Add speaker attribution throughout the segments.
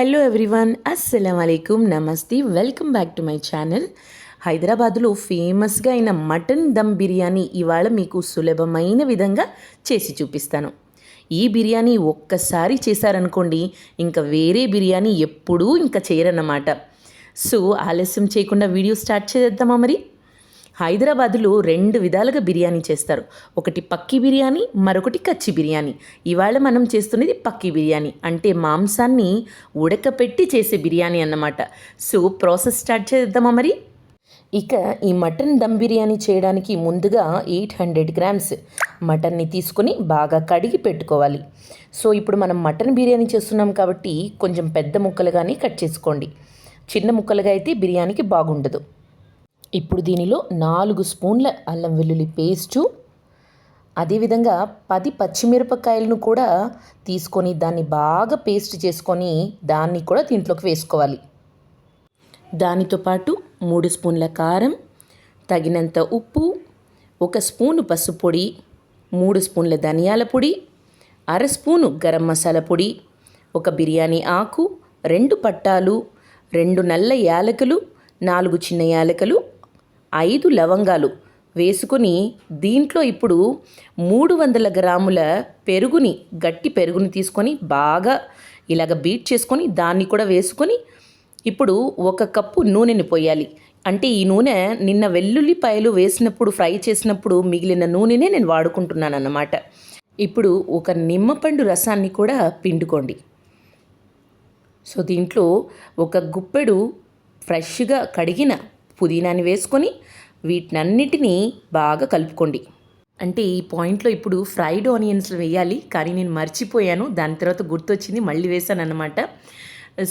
Speaker 1: Hello everyone అస్సలం అయికం నమస్తే welcome back to my channel హైదరాబాద్లో ఫేమస్గా అయిన మటన్ దమ్ బిర్యానీ ఇవాళ మీకు సులభమైన విధంగా చేసి చూపిస్తాను. ఈ బిర్యానీ ఒక్కసారి చేశారనుకోండి ఇంకా వేరే బిర్యానీ ఎప్పుడూ ఇంకా చేయరన్నమాట. సో ఆలస్యం చేయకుండా వీడియో స్టార్ట్ చేద్దామా మరి? హైదరాబాదులో రెండు విధాలుగా బిర్యానీ చేస్తారు. ఒకటి పక్కి బిర్యానీ మరొకటి కచ్చి బిర్యానీ. ఇవాళ మనం చేస్తున్నది పక్కి బిర్యానీ. అంటే మాంసాన్ని ఉడకపెట్టి చేసే బిర్యానీ అన్నమాట. సో ప్రాసెస్ స్టార్ట్ చేద్దామా మరి? ఇక ఈ మటన్ దమ్ బిర్యానీ చేయడానికి ముందుగా ఎయిట్ హండ్రెడ్ గ్రామ్స్ మటన్ని తీసుకొని బాగా కడిగి పెట్టుకోవాలి. సో ఇప్పుడు మనం మటన్ బిర్యానీ చేస్తున్నాం కాబట్టి కొంచెం పెద్ద ముక్కలుగానే కట్ చేసుకోండి. చిన్న ముక్కలుగా అయితే బిర్యానీకి బాగుండదు. ఇప్పుడు దీనిలో నాలుగు స్పూన్ల అల్లం వెల్లుల్లి పేస్టు అదేవిధంగా పది పచ్చిమిరపకాయలను కూడా తీసుకొని దాన్ని బాగా పేస్ట్ చేసుకొని దాన్ని కూడా దీంట్లోకి వేసుకోవాలి. దానితో పాటు మూడు స్పూన్ల కారం తగినంత ఉప్పు ఒక స్పూను పసుపు పొడి మూడు స్పూన్ల ధనియాల పొడి అర స్పూను గరం మసాలా పొడి ఒక బిర్యానీ ఆకు రెండు పట్టాలు రెండు నల్ల యాలకులు నాలుగు చిన్న యాలకులు ఐదు లవంగాలు వేసుకొని దీంట్లో ఇప్పుడు మూడు వందల గ్రాముల పెరుగుని గట్టి పెరుగుని తీసుకొని బాగా ఇలాగ బీట్ చేసుకొని దాన్ని కూడా వేసుకొని ఇప్పుడు ఒక కప్పు నూనెని పోయాలి. అంటే ఈ నూనె నిన్న వెల్లుల్లిపాయలు వేసినప్పుడు ఫ్రై చేసినప్పుడు మిగిలిన నూనెనే నేను వాడుకుంటున్నాను అన్నమాట ఇప్పుడు ఒక నిమ్మపండు రసాన్ని కూడా పిండుకోండి. సో దీంట్లో ఒక గుప్పెడు ఫ్రెష్గా కడిగిన పుదీనాని వేసుకొని వీటినన్నిటినీ బాగా కలుపుకోండి. అంటే ఈ పాయింట్లో ఇప్పుడు ఫ్రైడ్ ఆనియన్స్ వేయాలి కానీ నేను మర్చిపోయాను. దాని తర్వాత గుర్తొచ్చింది మళ్ళీ వేసాను అనమాట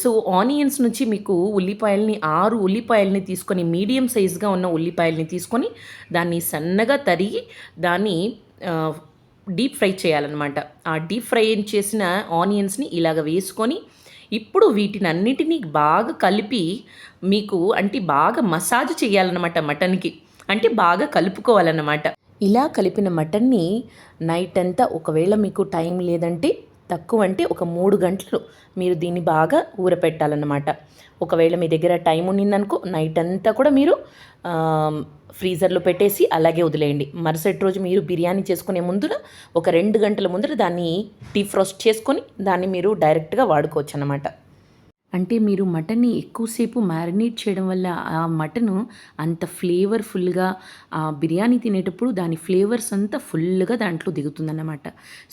Speaker 1: సో ఆనియన్స్ నుంచి మీకు ఉల్లిపాయల్ని ఆరు ఉల్లిపాయల్ని తీసుకొని మీడియం సైజ్గా ఉన్న ఉల్లిపాయల్ని తీసుకొని దాన్ని సన్నగా తరిగి దాన్ని డీప్ ఫ్రై చేయాలన్నమాట. ఆ డీప్ ఫ్రై చేసిన ఆనియన్స్ని ఇలాగ వేసుకొని ఇప్పుడు వీటినన్నిటినీ బాగా కలిపి మీకు అంటే బాగా మసాజ్ చేయాలన్నమాట మటన్కి. అంటే బాగా కలుపుకోవాలన్నమాట. ఇలా కలిపిన మటన్ని నైట్ అంతా ఒకవేళ మీకు టైం లేదంటే తక్కువ అంటే ఒక మూడు గంటలు మీరు దీన్ని బాగా ఊరపెట్టాలన్నమాట. ఒకవేళ మీ దగ్గర టైం ఉన్నిందనుకో నైట్ అంతా కూడా మీరు ఫ్రీజర్లో పెట్టేసి అలాగే వదిలేయండి. మరుసటి రోజు మీరు బిర్యానీ చేసుకునే ముందర ఒక రెండు గంటల ముందర దాన్ని డీప్ ఫ్రోస్ట్ చేసుకొని దాన్ని మీరు డైరెక్ట్గా వాడుకోవచ్చు అన్నమాట అంటే మీరు మటన్ని ఎక్కువసేపు మ్యారినేట్ చేయడం వల్ల ఆ మటను అంత ఫ్లేవర్ఫుల్గా ఆ బిర్యానీ తినేటప్పుడు దాని ఫ్లేవర్స్ అంతా ఫుల్గా దాంట్లో దిగుతుందన్నమాట.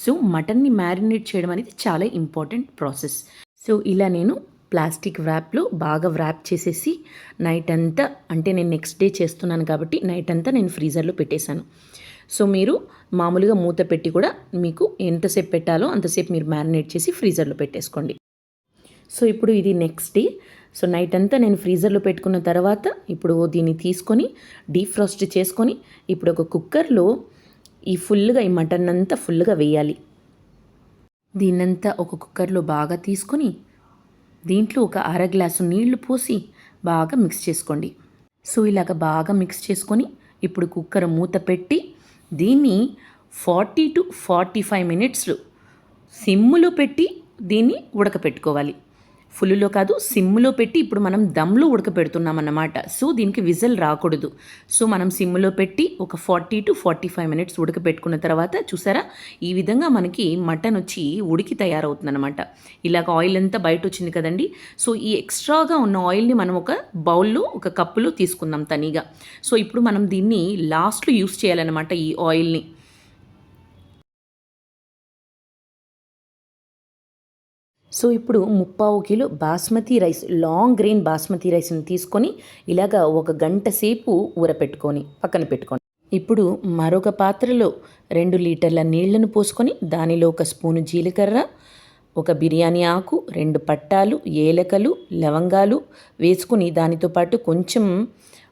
Speaker 1: సో మటన్ని మ్యారినేట్ చేయడం అనేది చాలా ఇంపార్టెంట్ ప్రాసెస్. సో ఇలా నేను ప్లాస్టిక్ వ్రాప్లో బాగా వ్రాప్ చేసేసి నైట్ అంతా అంటే నేను నెక్స్ట్ డే చేస్తున్నాను కాబట్టి నైట్ అంతా నేను ఫ్రీజర్లో పెట్టేశాను. సో మీరు మామూలుగా మూత పెట్టి కూడా మీకు ఎంతసేపు పెట్టాలో అంతసేపు మీరు మ్యారినేట్ చేసి ఫ్రీజర్లో పెట్టేసుకోండి. సో ఇప్పుడు ఇది నెక్స్ట్ డే సో నైట్ అంతా నేను ఫ్రీజర్లో పెట్టుకున్న తర్వాత ఇప్పుడు దీన్ని తీసుకొని డీప్ ఫ్రాస్ట్ చేసుకొని ఇప్పుడు ఒక కుక్కర్లో ఈ ఫుల్గా ఈ మటన్ అంతా ఫుల్గా వేయాలి. దీన్నంతా ఒక కుక్కర్లో బాగా తీసుకొని దీంట్లో ఒక అర గ్లాసు నీళ్ళు పోసి బాగా మిక్స్ చేసుకోండి. సో ఇలాగ బాగా మిక్స్ చేసుకొని ఇప్పుడు కుక్కర్ మూత పెట్టి దీన్ని forty to forty five minutes సిమ్ములో పెట్టి దీన్ని ఉడకపెట్టుకోవాలి. ఫుల్లులో కాదు సిమ్లో పెట్టి ఇప్పుడు మనం దమ్లో ఉడకపెడుతున్నాం అన్నమాట సో దీనికి విజిల్ రాకూడదు. సో మనం సిమ్లో పెట్టి ఒక forty to forty five minutes ఉడకపెట్టుకున్న తర్వాత చూసారా? ఈ విధంగా మనకి మటన్ వచ్చి ఉడికి తయారవుతుందన్నమాట. ఇలాగ ఆయిల్ అంతా బయట వచ్చింది కదండి. సో ఈ ఎక్స్ట్రాగా ఉన్న ఆయిల్ని మనం ఒక బౌల్లో ఒక కప్పులో తీసుకుందాం తనీగా. సో ఇప్పుడు మనం దీన్ని లాస్ట్లో యూస్ చేయాలన్నమాట ఈ ఆయిల్ని. సో ఇప్పుడు ముప్పావు kilo basmati rice long grain basmati రైస్ని తీసుకొని ఇలాగ ఒక గంట సేపు ఊరపెట్టుకొని పక్కన పెట్టుకొని. ఇప్పుడు మరొక పాత్రలో రెండు లీటర్ల నీళ్ళను పోసుకొని దానిలో ఒక స్పూను జీలకర్ర ఒక బిర్యానీ ఆకు రెండు పట్టాలు ఏలకలు లవంగాలు వేసుకుని దానితో పాటు కొంచెం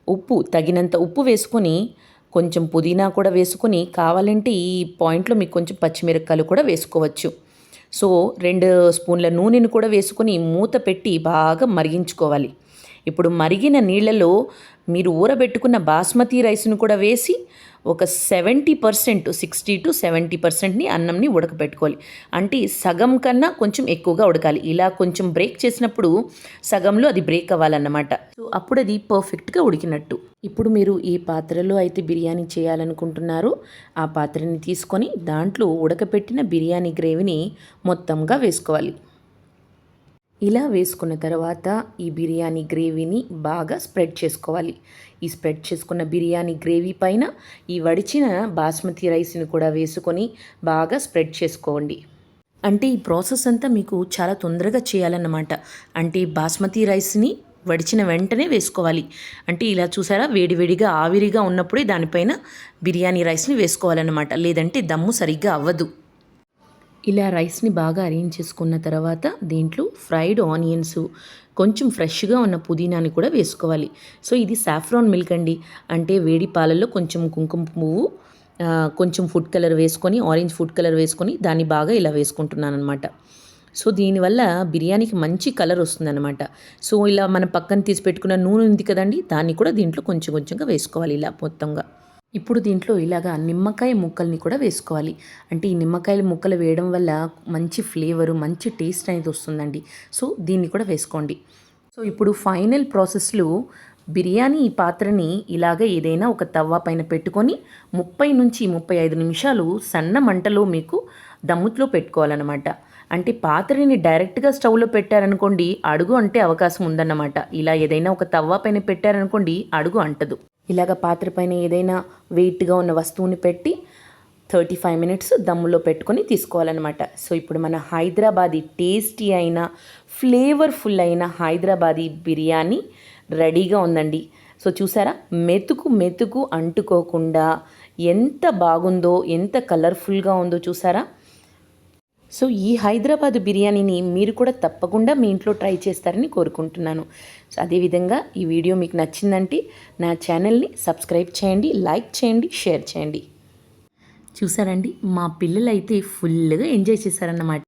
Speaker 1: ఉప్పు తగినంత ఉప్పు వేసుకొని కొంచెం పుదీనా కూడా వేసుకొని కావాలంటే ఈ పాయింట్లో మీకు కొంచెం పచ్చిమిరపకాయలు కూడా వేసుకోవచ్చు. సో రెండు స్పూన్ల నూనెను కూడా వేసుకొని మూత పెట్టి బాగా మరిగించుకోవాలి. ఇప్పుడు మరిగిన నీళ్ళలో మీరు ఊరబెట్టుకున్న బాస్మతి రైస్ను కూడా వేసి ఒక seventy percent sixty to seventy పర్సెంట్ని అన్నంని ఉడకపెట్టుకోవాలి అంటే సగం కన్నా కొంచెం ఎక్కువగా ఉడకాలి. ఇలా కొంచెం బ్రేక్ చేసినప్పుడు సగంలో అది బ్రేక్ అవ్వాలన్నమాట. సో అప్పుడు అది పర్ఫెక్ట్గా ఉడికినట్టు. ఇప్పుడు మీరు ఏ పాత్రలో అయితే బిర్యానీ చేయాలనుకుంటున్నారో. ఆ పాత్రని తీసుకొని దాంట్లో ఉడకపెట్టిన బిర్యానీ గ్రేవీని మొత్తంగా వేసుకోవాలి. ఇలా వేసుకున్న తర్వాత ఈ బిర్యానీ గ్రేవీని బాగా స్ప్రెడ్ చేసుకోవాలి. ఈ స్ప్రెడ్ చేసుకున్న బిర్యానీ గ్రేవీ పైన ఈ వడిచిన బాస్మతి రైస్ని కూడా వేసుకొని బాగా స్ప్రెడ్ చేసుకోండి. అంటే ఈ ప్రాసెస్ అంతా మీకు చాలా తొందరగా చేయాలన్నమాట. అంటే బాస్మతి రైస్ని వడిచిన వెంటనే వేసుకోవాలి. అంటే ఇలా చూసారా? వేడివేడిగా ఆవిరిగా ఉన్నప్పుడే దానిపైన బిర్యానీ రైస్ని వేసుకోవాలన్నమాట. లేదంటే దమ్ము సరిగ్గా అవ్వదు. ఇలా రైస్ని బాగా అరేంజ్ చేసుకున్న తర్వాత దీంట్లో ఫ్రైడ్ ఆనియన్స్ కొంచెం ఫ్రెష్గా ఉన్న పుదీనాని కూడా వేసుకోవాలి. సో ఇది సాఫ్రాన్ మిల్క్ అండి. అంటే వేడి పాలల్లో కొంచెం కుంకుమ పువ్వు కొంచెం ఫుడ్ కలర్ వేసుకొని ఆరెంజ్ ఫుడ్ కలర్ వేసుకొని దాన్ని బాగా ఇలా వేసుకుంటున్నాను అనమాట సో దీనివల్ల బిర్యానీకి మంచి కలర్ వస్తుందన్నమాట. సో ఇలా మనం పక్కన తీసి పెట్టుకున్న నూనె ఉంది కదండి దాన్ని కూడా దీంట్లో కొంచెం కొంచెంగా వేసుకోవాలి ఇలా మొత్తంగా. ఇప్పుడు దీంట్లో ఇలాగా నిమ్మకాయ ముక్కల్ని కూడా వేసుకోవాలి. అంటే ఈ నిమ్మకాయల ముక్కలు వేయడం వల్ల మంచి ఫ్లేవరు మంచి టేస్ట్ అనేది వస్తుందండి. సో దీన్ని కూడా వేసుకోండి. సో ఇప్పుడు ఫైనల్ ప్రాసెస్లో బిర్యానీ ఈ పాత్రని ఇలాగ ఏదైనా ఒక తవ్వ పైన పెట్టుకొని ముప్పై నుంచి ముప్పై ఐదు నిమిషాలు సన్న మంటలో మీకు దమ్ముట్లో పెట్టుకోవాలన్నమాట. అంటే పాత్రని డైరెక్ట్గా స్టవ్లో పెట్టారనుకోండి అడుగు అంటే అవకాశం ఉందన్నమాట. ఇలా ఏదైనా ఒక తవ్వ పైన పెట్టారనుకోండి అడుగు అంటదు. ఇలాగ పాత్ర పైన ఏదైనా వెయిట్గా ఉన్న వస్తువుని పెట్టి థర్టీ ఫైవ్ మినిట్స్ దమ్ములో పెట్టుకొని తీసుకోవాలన్నమాట. సో ఇప్పుడు మన హైదరాబాదీ టేస్టీ అయిన ఫ్లేవర్ఫుల్ అయిన హైదరాబాదీ బిర్యానీ రెడీగా ఉందండి. సో చూసారా? మెతుకు మెతుకు అంటుకోకుండా ఎంత బాగుందో ఎంత కలర్ఫుల్గా ఉందో చూసారా? సో ఈ హైదరాబాద్ బిర్యానీని మీరు కూడా తప్పకుండా మీ ఇంట్లో ట్రై చేస్తారని కోరుకుంటున్నాను. సో అదేవిధంగా ఈ వీడియో మీకు నచ్చిందంటే నా ఛానల్ని సబ్స్క్రైబ్ చేయండి లైక్ చేయండి షేర్ చేయండి. చూసారండి? మా పిల్లలు అయితే ఫుల్గా ఎంజాయ్ చేశారన్నమాట.